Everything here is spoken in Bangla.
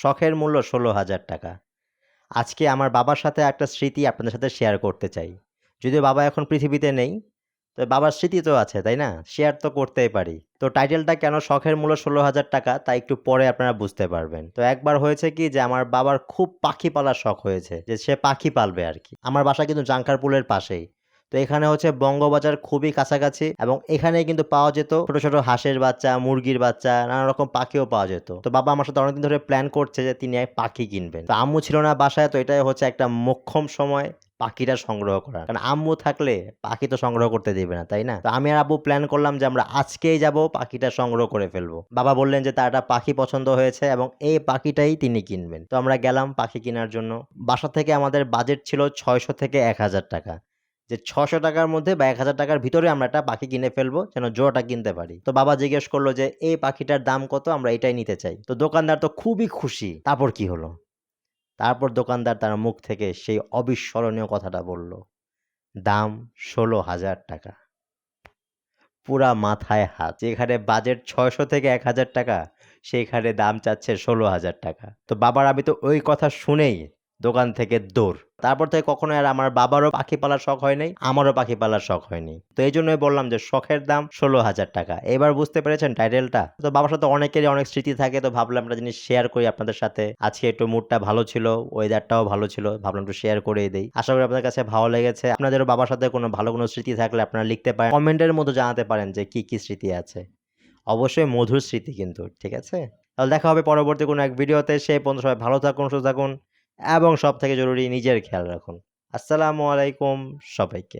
শখের মূল্য ষোলো হাজার টাকা। আজকে আমার বাবার সাথে একটা স্মৃতি আপনাদের সাথে শেয়ার করতে চাই। যদিও বাবা এখন পৃথিবীতে নেই, তো বাবার স্মৃতি তো আছে, তাই না? শেয়ার তো করতেই পারি। তো টাইটেলটা কেন শখের মূল্য ষোলো হাজার টাকা, তা একটু পরে আপনারা বুঝতে পারবেন। তো একবার হয়েছে কি যে আমার বাবার খুব পাখি পালার শখ হয়েছে, যে সে পাখি পালবে আর কি। আমার বাসা কিন্তু জাঙ্কারপুলের পাশেই। তো এখানে হচ্ছে বঙ্গবাজার খুবই কাছাকাছি এবং এখানে কিন্তু পাওয়া যেত ছোট ছোট হাঁসের বাচ্চা, মুরগির বাচ্চা, নানা রকম পাখিও পাওয়া যেত। তো বাবা আমার সাথে অনেকদিন ধরে প্ল্যান করছে যে তিনি এক পাখি কিনবেন। তো আম্মু ছিল না বাসায়, তো এটাই হচ্ছে একটা মোক্ষম সময় পাখিটা সংগ্রহ করা কারণ আম্মু থাকলে পাখি তো সংগ্রহ করতে দেবে না, তাই না? তো আমি আর আব্বু প্ল্যান করলাম যে আমরা আজকেই যাব পাখিটা সংগ্রহ করে ফেলব। বাবা বললেন যে তার একটা পাখি পছন্দ হয়েছে এবং এই পাখিটাই তিনি কিনবেন। তো আমরা গেলাম পাখি কেনার জন্য। বাসা থেকে আমাদের বাজেট ছিল ছয়শো থেকে এক হাজার টাকা। যে ছশো টাকার মধ্যে বা এক হাজার টাকার ভিতরে আমরা একটা পাখি কিনে ফেলব, যেন জোড়াটা কিনতে পারি। তো বাবা জিজ্ঞেস করল যে, এই পাখিটার দাম কত? আমরা এটাই নিতে চাই। তো দোকানদার তো খুবই খুশি। তারপর কি হলো? তারপর দোকানদার তার মুখ থেকে সেই অবিস্মরণীয় কথাটা বলল, দাম ষোলো হাজার টাকা। পুরা মাথায় হাত। যেখানে বাজেট ছয়শো থেকে এক হাজার টাকা সেইখানে দাম চাচ্ছে ষোলো হাজার টাকা। তো বাবার আমি তো ওই কথা শুনেই দোকান থেকে দৌড়। তারপর থেকে কখনো আর আমার বাবারও পাখি পালার শখ হয় নাই, আমারও পাখি পালার শখ হয়নি তো এই জন্যই বললাম যে শখের দাম ষোলো হাজার টাকা। এবার বুঝতে পেরেছেন টাইটেলটা? তো বাবার সাথে অনেকেরই অনেক স্মৃতি থাকে, তো ভাবলাম একটা জিনিস শেয়ার করি আপনাদের সাথে। আজকে একটু মুডটা ভালো ছিল ওয়েদারটাও ভালো ছিল, ভাবলাম একটু শেয়ার করেই দিই। আশা করি আপনাদের কাছে ভালো লেগেছে। আপনাদেরও বাবার সাথে কোনো ভালো কোনো স্মৃতি থাকলে আপনারা লিখতে পারেন, কমেন্টের মতো জানাতে পারেন যে কি কি স্মৃতি আছে। অবশ্যই মধুর স্মৃতি কিন্তু, ঠিক আছে? তাহলে দেখা হবে পরবর্তী কোনো এক ভিডিওতে। সেই পর্যন্ত সবাই ভালো থাকুন, সুস্থ থাকুন। এবং সব থেকে জরুরি নিজের খেয়াল রাখুন। আসসালামু আলাইকুম সবাইকে।